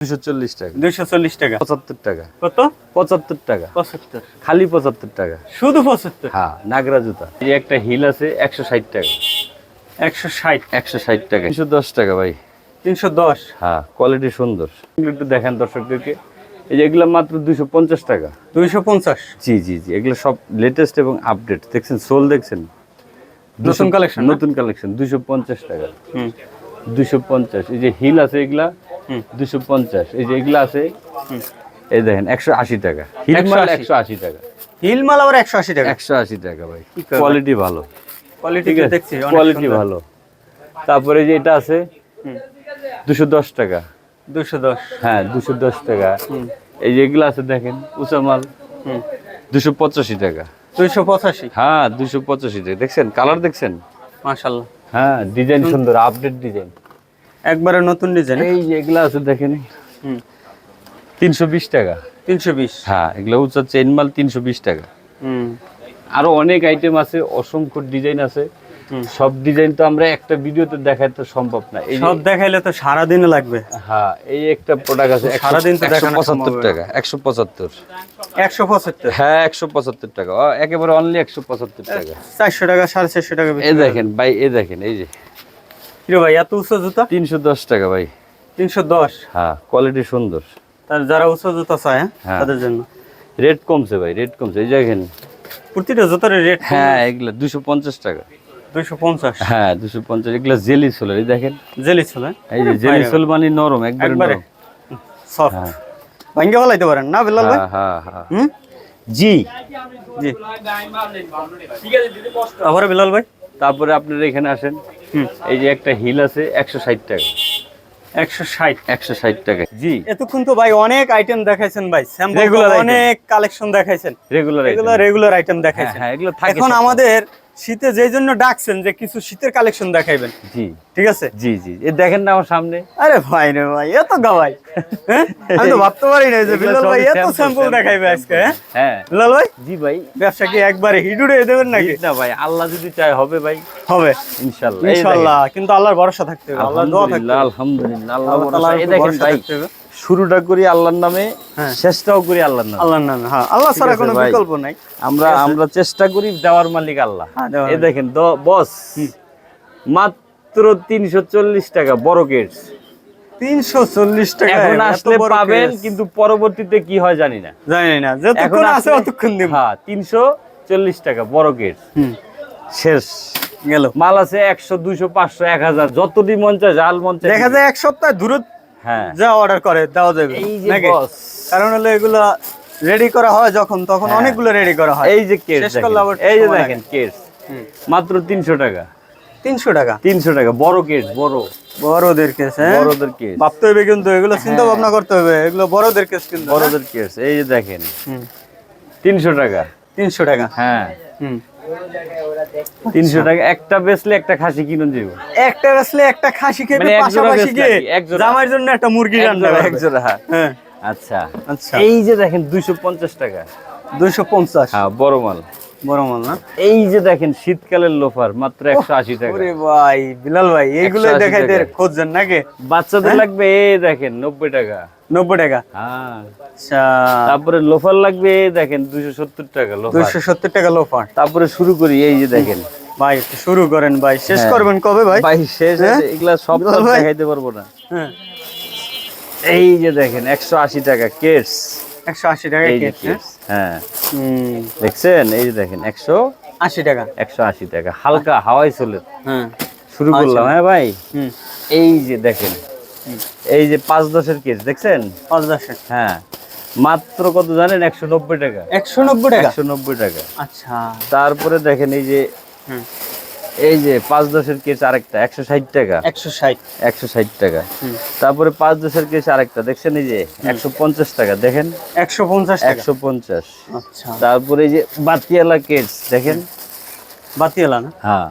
দুশো চল্লিশ টাকা। দুইশো চল্লিশ টাকা। পঁচাত্তর টাকা। কত? পঁচাত্তর টাকা। পঁচাত্তর। খালি পঁচাত্তর টাকা। শুধু পঁচাত্তর? হ্যাঁ নাগরা জুতা। এই একটা হিল আছে একশো ষাট টাকা। একশো ষাট। একশো ষাট টাকা। তিনশো দশ টাকা ভাই। তিনশো দশ। হ্যাঁ কোয়ালিটি সুন্দর। একটু দেখেন দর্শকদেরকে। এই যে এগুলো মাত্র দুশো পঞ্চাশ টাকা। দুইশো পঞ্চাশ। জি জি জি। এগুলো সব লেটেস্ট এবং আপডেট দেখছেন সোল দেখছেন? নতুন collection না? নতুন কালেকশন দুশো পঞ্চাশ টাকা। হুম। দুশো পঞ্চাশ। এই যে হিল আছে এগুলা। দুশো পঞ্চাশ। এই যে এগুলা আছে এই দেখেন একশো আশি টাকা। হিল মাল একশো আশি টাকা। হিল মাল আবার একশো আশি টাকা। একশো আশি টাকা ভাই। কোয়ালিটি ভালো। কোয়ালিটি দেখছি কোয়ালিটি ভালো। তারপরে যে এটা আছে দুশো দশ টাকা। দুশো দশ। হ্যাঁ দুশো দশ টাকা। এই যে এগুলো আছে দেখেন উঁচা মাল। দুশো পঁচাশি টাকা। দুইশো পঁচাশি। হ্যাঁ দুশো পঁচাশি টাকা। দেখছেন? কালার দেখছেন? মাশাল্লাহ হ্যাঁ ডিজাইন সুন্দর আপডেট ডিজাইন একবারে নতুন ডিজাইন এই যে এগুলো আছে দেখেন। হুম। টাকা। হ্যাঁ এগুলো চেন মাল টাকা। হুম। আরও অনেক আইটেম আছে অসংখ্য ডিজাইন আছে। সব ডিজাইন তো আমরা একটা ভিডিওতে দেখাতে সম্ভব না। এই সব দেখাইলে তো লাগবে। হ্যাঁ এই একটা প্রোডাক্ট আছে তো দেখানো। টাকা হ্যাঁ একশো পঁচাত্তর টাকা। একেবারে অনলি একশো পঁচাত্তর টাকা। চারশো টাকা সাড়ে চারশো টাকা এই দেখেন ভাই এই দেখেন এই যে। ভাই এত উঁচু জুতা? তিনশো দশ টাকা ভাই। তিনশো দশ? হ্যাঁ কোয়ালিটি সুন্দর। তার যারা উঁচু জুতা চায় হ্যাঁ, হ্যাঁ। তাদের জন্য। রেট কমছে ভাই রেট কমছে। এই দেখেন। প্রতিটা জুতার রেট হ্যাঁ এগুলা দুশো পঞ্চাশ টাকা। দুইশো পঞ্চাশ? হ্যাঁ দুশো পঞ্চাশ। এগুলা জেলি এই দেখেন। জেলি ছিল এই যে জেলি সোল মানে নরম একবারে একবারে সফট হ্যাঁ। ভাঙ্গে ফেলাইতে পারেন না বিল্লাল ভাই? হ্যাঁ হ্যাঁ হ্যাঁ। জি। জি। তারপরে বিলাল ভাই? তারপরে আপনারা এখানে আসেন। এই যে একটা হিল আছে একশো ষাট টাকা। একশো ষাট। একশো ষাট টাকা। জি। এতক্ষণ তো ভাই অনেক আইটেম দেখাইছেন ভাই। রেগুলার অনেক কালেকশন দেখাইছেন। রেগুলার এগুলো রেগুলার আইটেম দেখাইছেন। হ্যাঁ এগুলো এখন আমাদের শীতে যেই জন্য ডাকছেন যে কিছু শীতের কালেকশন দেখাইবেন। জি। ঠিক আছে? জি জি। এ দেখেন না আমার সামনে। আরে ভাই রে ভাই এত গাওয়াই? হ্যাঁ? আমি তো ভাবতে পারি না যে বিলাল ভাই এত স্যাম্পল দেখাইবে আজকে হ্যাঁ? হ্যাঁ। বিলাল ভাই? জি ভাই। ব্যবসা কি একবারে হিডুড়ে দেবেন নাকি? না ভাই আল্লাহ যদি চায় হবে ভাই। হবে। কিন্তু আল্লাহর ভরসা থাকতে হবে দোয়া থাকতে আলহামদুলিল্লাহ ভরসা। এই দেখেন ভাই শুরুটা করি আল্লাহর নামে হ্যাঁ। শেষটাও করি আল্লাহর নামে। আল্লাহর নামে হ্যাঁ আল্লাহ ছাড়া কোনো বিকল্প নাই। আমরা আমরা চেষ্টা করি দেওয়ার মালিক আল্লাহ। এই দেখেন বস মাত্র তিনশো চল্লিশ টাকা বড় কেটস 340 টাকা কিন্তু পরবর্তীতে কি হয় হ্যাঁ, টাকা বড় শেষ। মাল আছে জাল এক সপ্তাহ হ্যাঁ। যা অর্ডার করে দেওয়া যাবে। কারণ হলো এগুলা রেডি করা হয় যখন তখন হ্যাঁ। অনেকগুলো রেডি করা হয়। এই যে কেস এই যে কেস মাত্র 300 টাকা। তিনশো টাকা। তিনশো টাকা বড় কেস বড়। বড়দের কেস হ্যাঁ? বড়দের কেস ভাবতে হবে কিন্তু এগুলো চিন্তা ভাবনা করতে হবে। এগুলো বড়দের কেস কিন্তু বড়দের কেস এই যে দেখেন। তিনশো টাকা। তিনশো টাকা। হ্যাঁ। হুম। তিনশো টাকা একটা বেচলে একটা খাসি যাব একটা আসলে একটা খাসি খেয়ে মানে এক জোড়া পাশাপাশি? এক জোড়া? জামাইয়ের জন্য একটা মুরগি রান্না হবে। একজোড়া, হ্যাঁ। হ্যাঁ। আচ্ছা। আচ্ছা। এই যে দেখেন দুইশো পঞ্চাশ টাকা। দুইশো পঞ্চাশ। হ্যাঁ বড় মাল। বড় মাল না। এই যে দেখেন শীতকালের লোফার মাত্র একশো আশি টাকা। ওরে ভাই বিলাল ভাই এইগুলো 180 দেখাইতে টাকা। নাকি? বাচ্চাদের লাগবে এই দেখেন টাকা। নব্বই টাকা? হ্যাঁ। আচ্ছা। তারপরে লোফার লাগবে দেখেন দুইশো সত্তর টাকা লোফার। টাকা লোফার। তারপরে শুরু করি এই যে দেখেন। ভাই একটু শুরু করেন ভাই। শেষ হ্যাঁ। করবেন কবে ভাই? ভাই শেষ হ্যাঁ? এগুলা সব? দেখাইতে পারব না। হ্যাঁ। এই যে দেখেন একশো আশি টাকা কেটস। টাকা হ্যাঁ? হ্যাঁ। দেখছেন? এই যে দেখেন একশো আশি টাকা। একশো আশি টাকা। হালকা হাওয়াই চলে হ্যাঁ। শুরু করলাম হ্যাঁ ভাই? হুম। এই যে দেখেন এই যে পাঁচ দশের কেস দেখছেন? হ্যাঁ। মাত্র কত জানেন? একশো নব্বই টাকা। একশো নব্বই টাকা? একশো নব্বই টাকা। আচ্ছা। তারপরে দেখেন এই যে এই যে পাঁচ দশের কেস আরেকটা একশো ষাট টাকা। একশো ষাট। একশো ষাট টাকা। তারপরে পাঁচ দশের কেস আরেকটা দেখছেন এই যে একশো পঞ্চাশ টাকা দেখেন? একশো পঞ্চাশ একশো পঞ্চাশ। আচ্ছা। তারপরে এই যে বাতিয়ালা কেটস দেখেন? বাতিয়েলা না? হ্যাঁ।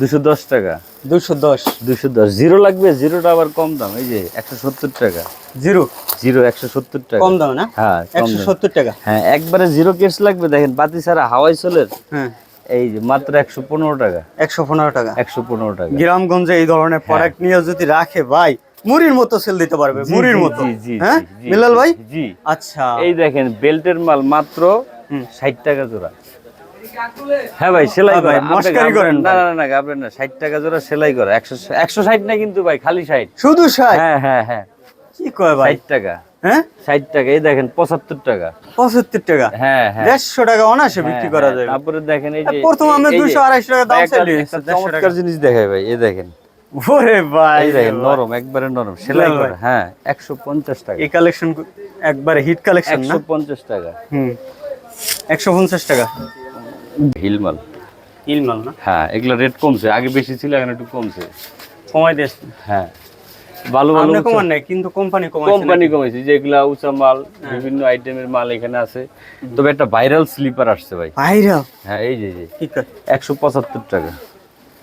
দুশো দশ টাকা। দুশো দশ। দুশো দশ। জিরো লাগবে জিরোটা আবার কম দাম এই যে একশো সত্তর টাকা। জিরো? জিরো একশো সত্তর টাকা। কম দাম না? হ্যাঁ একশো সত্তর টাকা। হ্যাঁ একবারে জিরো কেস লাগবে দেখেন বাতি ছাড়া হাওয়াই চলের হ্যাঁ। এই যে মাত্র একশো পনেরো টাকা। একশো পনেরো টাকা। একশো পনেরো টাকা। গ্রামগঞ্জে এই ধরনের প্রোডাক্ট নিয়ে যদি রাখে ভাই মুড়ির মতো সেল দিতে পারবে মুড়ির মতো। হ্যাঁ? মিলাল ভাই? জি। আচ্ছা। এই দেখেন বেল্টের মাল মাত্র। ষাট টাকা জোড়া। হ্যাঁ ভাই সেলাই হ্যাঁ ভাই, মস্কারি করেন না না না না ষাট টাকা জোড়া সেলাই করা। একশো একশো ষাট না কিন্তু ভাই খালি ষাট। শুধু ষাট? হ্যাঁ হ্যাঁ হ্যাঁ। কি কয় ভাই? ষাট টাকা। হ্যাঁ? ষাট টাকা এই দেখেন পঁচাত্তর টাকা। পঁচাত্তর টাকা? হ্যাঁ হ্যাঁ। দেড়শো টাকা অনাসে বিক্রি হ্যাঁ, করা হ্যাঁ। যায় তারপরে দেখেন এই যে প্রথম আমরা এই যে- 200 250 টাকা দাম ভাই, একটা- চালিয়ে একটা এসেছি, 150 চমৎকার জিনিস দেখায় ভাই এই দেখেন। ওরে ভাই। দেখেন নরম একবারে নরম সেলাই করা হ্যাঁ একশো পঞ্চাশ টাকা। এই কালেকশন একবারে হিট কালেকশন একশো পঞ্চাশ টাকা। হুম। একশো পঞ্চাশ টাকা। হিলমাল না? হ্যাঁ এগুলো রেট কমছে আগে বেশি ছিল এখন একটু কমছে। কমাই দিয়েছে। হ্যাঁ। ভালো ভালো কমান নাই কিন্তু কোম্পানি কোম্পানি কমেছে যেগুলা উঁচা মাল বিভিন্ন আইটেমের মাল এখানে আছে। তবে একটা ভাইরাল স্লিপার আসছে ভাই। ভাইরা হ্যাঁ এই যে একশো পঁচাত্তর টাকা।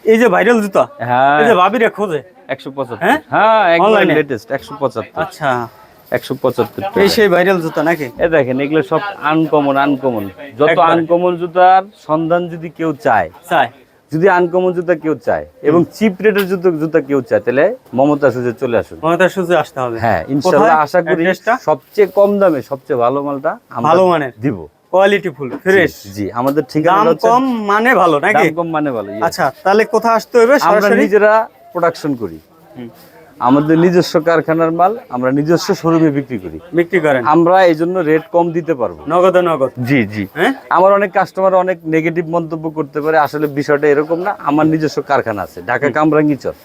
এই যে ভাইরাল জুতা? হ্যাঁ। এই যে ভাবিরে খোঁজে? একশো পঁচাত্তর। হ্যাঁ? হ্যাঁ একদম লেটেস্ট একশো পঁচাত্তর। আচ্ছা। একশো পঁচাত্তর এই সেই ভাইরাল জুতা নাকি? এ দেখেন এগুলো সব আনকমন আনকমন যত। আনকমন জুতার সন্ধান যদি কেউ চায় চাই যদি আনকমন জুতা কেউ চায় এবং চিপ রেটের জুতো জুতা কেউ চায় তাহলে মমতা সুজে চলে আসুন। মমতা সুজে আসতে হবে। হ্যাঁ ইনশাল্লাহ আশা করি সবচেয়ে কম দামে সবচেয়ে ভালো মালটা আমরা ভালো মানের? দিব। কোয়ালিটি ফুল ফ্রেশ জি আমাদের ঠিকানা দাম কম মানে ভালো নাকি? দাম কম মানে ভালো আচ্ছা তাহলে কোথায় আসতে হবে আমরা নিজেরা প্রোডাকশন করি। আমাদের নিজস্ব কারখানার মাল আমরা নিজস্ব শোরুমে বিক্রি করি। বিক্রি করেন। আমরা এই জন্য রেট কম দিতে পারব। নগদ নগদ জি জি। হ্যাঁ? আমার অনেক কাস্টমার অনেক নেগেটিভ মন্তব্য করতে পারে আসলে বিষয়টা এরকম না আমার নিজস্ব কারখানা আছে ঢাকা কামরাঙ্গি চর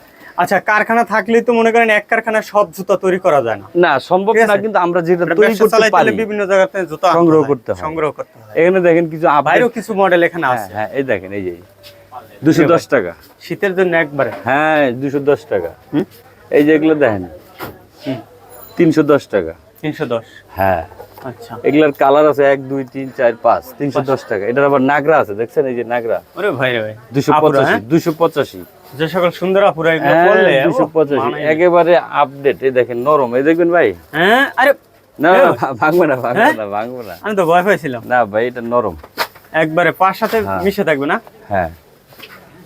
আচ্ছা কারখানা থাকলেই তো মনে করেন এক কারখানায় সব জুতা তৈরি করা যায় না। না সম্ভব না কিন্তু আমরা যেটা তৈরি করতে পারি বিভিন্ন জায়গা থেকে জুতা সংগ্রহ করতে হয়। সংগ্রহ করতে হয়। এখানে দেখেন কিছু বাইরেও কিছু মডেল এখানে হ্যাঁ আছে। হ্যাঁ এই দেখেন এই যে দুশো দশ টাকা। শীতের জন্য একবারে। হ্যাঁ দুশো দশ টাকা। হুম? এই যে এগুলো দেখেন। তিনশো দশ টাকা। তিনশো দশ? হ্যাঁ। আচ্ছা। এগুলার কালার আছে এক দুই তিন চার পাঁচ। তিনশো দশ টাকা। এটার আবার নাগরা আছে দেখছেন? এই যে নাগরা। ওরে ভাই ভাই। দুশো পঁচাশি হ্যাঁ? দুশো পঁচাশি। যে সকল সুন্দর আপুরা এগুলো হ্যাঁ, দুশো পঁচাশি। না। একেবারে আপডেট এই দেখেন নরম। এই দেখবেন ভাই? হ্যাঁ আরে না না, ভাঙবে না ভাঙবে হ্যাঁ? না ভাঙবে না। আমি তো ভয় পাইছিলাম। না ভাই এটা নরম। একবারে পাঁচ সাথে হ্যাঁ। মিশে থাকবে না? হ্যাঁ।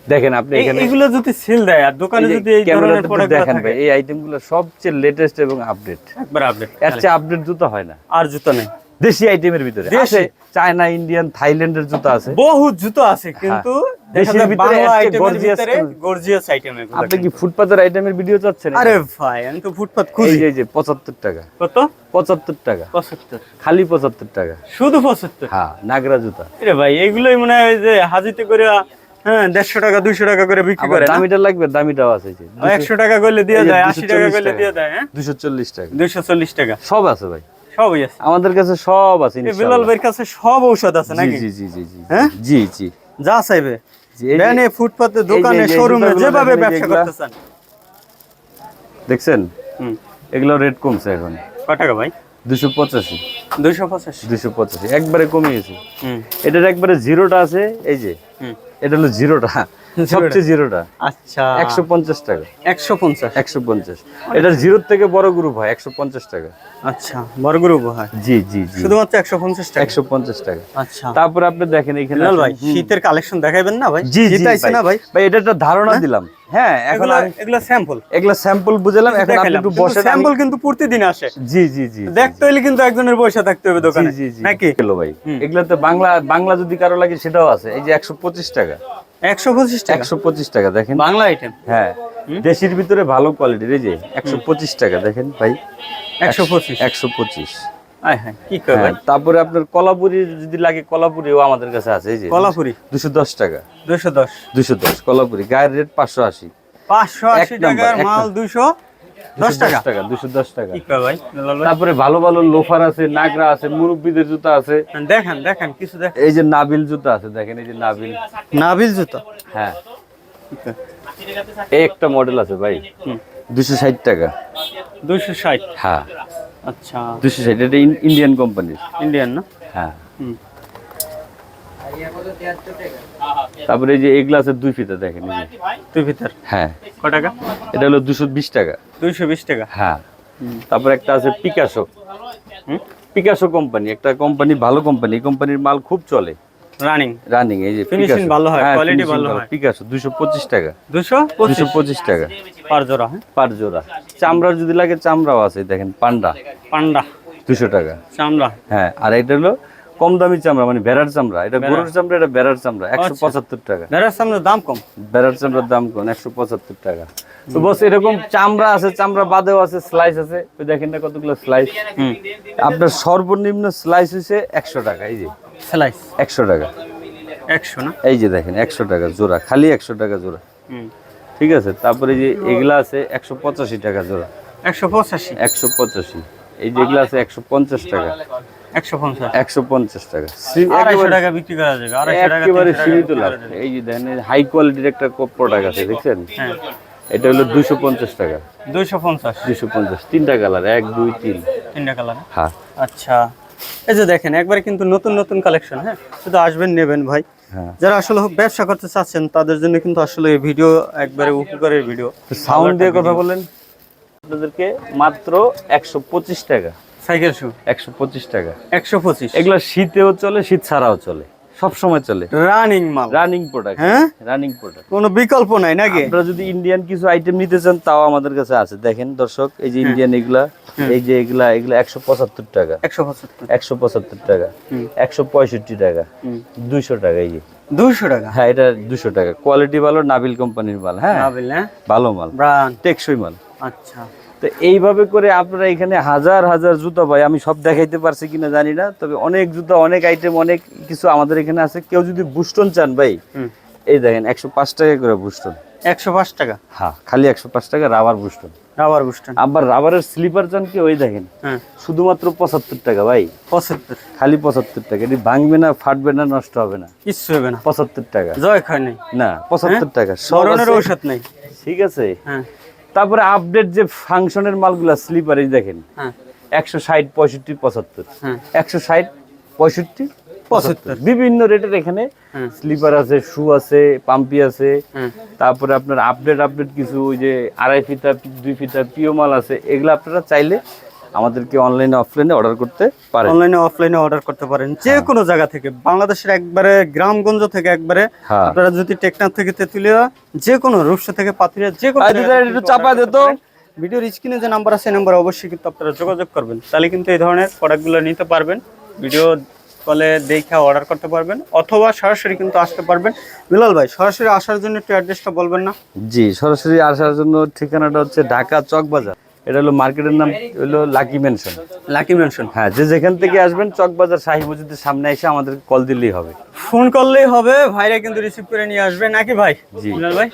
দেখেন আপনি এখানে এগুলো যদি সেল দেয় আর দোকানে যদি এই ধরনের প্রোডাক্ট দেখেন ভাই এই আইটেমগুলো সবচেয়ে লেটেস্ট এবং আপডেট একবার আপডেট এর চেয়ে আপডেট জুতো হয় না। আর জুতো নেই। দেশি আইটেমের ভিতরে। দেশি? চায়না ইন্ডিয়ান থাইল্যান্ডের জুতো আছে। বহু জুতো আছে কিন্তু দেশের ভিতরে কোন- গর্জিয়াস আইটেম এগুলো আপনি কি ফুটপাতের আইটেমের ভিডিও চাচ্ছেন? আরে ভাই আমি তো ফুটপাত খুঁজি। এই যে পঁচাত্তর টাকা। কত? পঁচাত্তর টাকা। পঁচাত্তর। খালি পঁচাত্তর টাকা। শুধু পঁচাত্তর? হ্যাঁ নাগরা জুতা। রে ভাই এগুলোই মনে হয় যে হাজিতে করে হ্যাঁ দেড়শো টাকা দুইশো টাকা করে বিক্রি করে দামিটা লাগবে দামিটাও আছে একশো টাকা করলে দিয়ে দেয় আশি টাকা করলে দিয়ে দেয় হ্যাঁ? দুশো চল্লিশ টাকা। দুইশো চল্লিশ টাকা। সব আছে ভাই। সবই আছে। আমাদের কাছে সব আছে বিলাল ভাইয়ের কাছে সব ঔষধ আছে নাকি? জি জি জি জি হ্যাঁ? জি জি। যা চাইবে। জি, এই যে- ভ্যানে ফুটপাতে দোকানে শোরুমে যেভাবে ব্যবসা করতে চান দেখছেন? হুম। এগুলো রেট কমছে এখন। কয় টাকা ভাই? দুশো পঁচাশি। দুইশো পঁচাশি। দুশো পঁচাশি। একবারে কমিয়েছে। হুম। এটার একবারে জিরোটা আছে এই যে। এটা হলো জিরোটা। সবচেয়ে জিরোটা। আচ্ছা। একশো পঞ্চাশ টাকা। একশো পঞ্চাশ। একশো পঞ্চাশ। জিরোর থেকে বড় গ্রুপ হয় একশো পঞ্চাশ টাকা। আচ্ছা বড়গুরু উপহার জি জি জি। শুধুমাত্র একশো পঞ্চাশ টাকা? একশো পঞ্চাশ টাকা। আচ্ছা। তারপরে আপনি দেখেন এখানে ভাই শীতের কালেকশন দেখাইবেন না ভাই? জি জি না ভাই? ভাই এটা একটা ধারণা দিলাম। হ্যাঁ এখন এগুলো স্যাম্পল এগুলা স্যাম্পল বুঝলাম এখন আপনি একটু বসে স্যাম্পল কিন্তু প্রতিদিন আসে। জি জি জি দেখতে হইলে কিন্তু একজনের বসে থাকতে হবে দোকানে। জি জি। জি নাকি ভাই। এগুলাতে বাংলা বাংলা যদি কারও লাগে সেটাও আছে। এই যে একশো পঁচিশ টাকা। একশো পঁচিশ টাকা। একশো পঁচিশ টাকা দেখেন। বাংলা আইটেম হ্যাঁ দেশির ভিতরে ভালো কোয়ালিটির এই যে একশো পঁচিশ টাকা দেখেন ভাই। একশো পঁচিশ। একশো পঁচিশ। হ্যাঁ তারপরে আপনার কলাপুরি যদি লাগে কলাপুরিও আমাদের কাছে আছে এই যে। কলাপুরি? দুশো দশ টাকা। দুশো দশ। দুশো দশ কলাপুরি। গায়ের রেট পাঁচশো আশি। পাঁচশো আশি টাকার মাল। দুশো। দশ টাকা? টাকা দুশো দশ টাকা। তারপরে ভালো ভালো লোফার আছে নাগরা আছে মুরব্বীদের জুতা আছে। দেখেন দেখেন কিছু দেখ এই যে নাবিল জুতা আছে দেখেন এই যে নাবিল। নাবিল জুতো? হ্যাঁ। এই একটা মডেল আছে ভাই। দুশো ষাট টাকা। দুইশো ষাট? হ্যাঁ। আচ্ছা। দুশো ষাট এটা ইন্ডিয়ান কোম্পানির ইন্ডিয়ান না? হ্যাঁ। হুম। তারপরে এই যে এগুলো আছে দুই ফিতা দেখেন। তুই ভিতর হ্যাঁ। ক টাকা? এটা হলো দুশো বিশ টাকা। দুইশো বিশ টাকা? হ্যাঁ। তারপরে একটা আছে পিকাসো হুম? পিকাসো কোম্পানি একটা কোম্পানি ভালো কোম্পানি এই কোম্পানির মাল খুব চলে। রানিং রানিং এই যে Finishing ভালো হয়, quality ভালো হয়। দুশো পঁচিশ টাকা। দুশো দুশো পঁচিশ টাকা। পার জোড়া হ্যাঁ? পার জোড়া। চামড়ার যদি লাগে চামড়াও আছে দেখেন পান্ডা। পান্ডা। দুশো টাকা। চামড়া। হ্যাঁ আর এটা হলো কম দামি চামড়া মানে বেড়ার চামড়া। এটা গরুর চামড়া এটা বেড়ার চামড়া একশো আচ্ছা। পঁচাত্তর টাকা। ভেড়ার চামড়ার দাম কম? বেড়ার চামড়ার দাম কম একশো পঁচাত্তর টাকা। তো বস এরকম চামড়া আছে চামড়া বাদেও আছে স্লাইস আছে। ওই দেখেন না কতগুলো স্লাইস আপনার সর্বনিম্ন স্লাইস হচ্ছে একশো টাকা এই যে। স্লাইস একশো টাকা। একশো না? এই যে দেখেন একশো টাকা জোড়া খালি একশো টাকা জোড়া। ঠিক আছে? তারপরে যে এগুলা আছে একশো পঁচাশি টাকা জোড়া। একশো পঁচাশি। একশো পঁচাশি। এই যেগুলো আছে একশো পঞ্চাশ টাকা। একশো পঞ্চাশ। একশো পঞ্চাশ টাকা। সি- আড়াইশো টাকা বিক্রি করা যাবে আড়াইশো টাকা একেবারে সীমিত লাভ। এই যে দেখেন হাই কোয়ালিটির একটা প্রোডাক্ট আছে দেখছেন? হ্যাঁ এটা হলো দুশো পঞ্চাশ টাকা। দুইশো পঞ্চাশ। দুশো পঞ্চাশ। তিনটা কালার এক দুই তিন। তিনটা কালার হ্যাঁ। আচ্ছা। এই যে দেখেন একবারে কিন্তু নতুন নতুন কালেকশন হ্যাঁ? শুধু আসবেন নেবেন ভাই। হ্যাঁ। যারা আসলে ব্যবসা করতে চাচ্ছেন তাদের জন্য কিন্তু আসলে এই ভিডিও একবারে উপকারের ভিডিও সাউন্ড দিয়ে কথা বলেন। আপনাদেরকে মাত্র একশো পঁচিশ টাকা। সাইকেল শু একশো পঁচিশ টাকা। একশো পঁচিশ? এগুলো শীতেও চলে শীত ছাড়াও চলে সব সময় চলে। রানিং মাল? রানিং প্রোডাক্ট হ্যাঁ? রানিং প্রোডাক্ট কোনো বিকল্প নাই নাকি? আপনারা যদি ইন্ডিয়ান কিছু আইটেম নিতে চান তাও আমাদের কাছে আছে। দেখেন দর্শক এই যে ইন্ডিয়ান এগুলা এই যে এগুলা এগুলা একশো পঁচাত্তর টাকা। একশো পঁচাত্তর। একশো পঁচাত্তর টাকা। একশো পঁয়ষট্টি টাকা। দুইশো টাকা এই যে। দুইশো টাকা? হ্যাঁ এটা দুশো টাকা। কোয়ালিটি ভালো নাবিল কোম্পানির মাল হ্যাঁ? নাবিল হ্যাঁ? ভালো মাল। টেকসই মাল। আচ্ছা। তো এইভাবে করে আপনারা এখানে হাজার হাজার জুতা ভাই আমি সব দেখাইতে পারছি কিনা জানি না তবে অনেক জুতা অনেক আইটেম অনেক কিছু আমাদের এখানে আছে। কেউ যদি বুস্টন চান ভাই এই দেখেন একশো পাঁচ টাকা করে বুস্টন একশো পাঁচ টাকা? হ্যাঁ খালি একশো পাঁচ টাকা রাবার বুস্টন রাবার বুস্টান আবার রাবারের স্লিপার চান কি? ওই দেখেন হ্যাঁ। শুধুমাত্র পঁচাত্তর টাকা ভাই। পঁচাত্তর। খালি পঁচাত্তর টাকা। এটি ভাঙবে না ফাটবে না নষ্ট হবে না। কিচ্ছু হবে না। পঁচাত্তর টাকা। জয় খায় নেই। না পঁচাত্তর টাকা। সব মরণের আছে। ঔষধ নেই। ঠিক আছে? হ্যাঁ। তারপরে আপডেট যে ফাংশনের মালগুলা স্লিপার এই দেখেন। হ্যাঁ। একশো ষাট পঁয়ষট্টি পঁচাত্তর। হ্যাঁ। একশো ষাট পঁয়ষট্টি পঁচাত্তর। বিভিন্ন রেটের এখানে হ্যাঁ। স্লিপার আছে শু আছে পাম্পি আছে। হ্যাঁ। তারপরে আপনার আপডেট আপডেট কিছু ওই যে আড়াই ফিতা দুই ফিতা পিও মাল আছে। এগুলো আপনারা চাইলে আমাদেরকে অনলাইনে অফলাইনে অর্ডার করতে পারেন। অনলাইনে অফলাইনে অর্ডার করতে পারেন। যে কোনো জায়গা থেকে বাংলাদেশের একবারে গ্রামগঞ্জ থেকে একবারে হ্যাঁ। আপনারা যদি টেকনাফ থেকে তেতুলিয়া যে কোনো রূপসা থেকে পাতুলিয়া যে কোনো একটু চাপা order দে তো। ভিডিওর স্ক্রিনে যে নাম্বার আছে নাম্বার অবশ্যই কিন্তু আপনারা যোগাযোগ করবেন। তাহলে কিন্তু এই ধরনের প্রোডাক্টগুলো নিতে পারবেন। ভিডিও কলে দেখে অর্ডার করতে পারবেন অথবা সরাসরি কিন্তু আসতে পারবেন। বিলাল ভাই সরাসরি আসার জন্য একটু অ্যাড্রেসটা বলবেন না? জি সরাসরি আসার জন্য ঠিকানাটা হচ্ছে ঢাকা চকবাজার। এটা হলো মার্কেটের নাম হলো লাকি মেনশন লাকি মেনশন হ্যাঁ যে যেখান থেকে আসবেন চকবাজার শাহী মসজিদের সামনে এসে আমাদের কল দিলেই হবে। ফোন করলেই হবে ভাইরা কিন্তু রিসিভ করে নিয়ে আসবে। নাকি ভাই? জি। ভাই?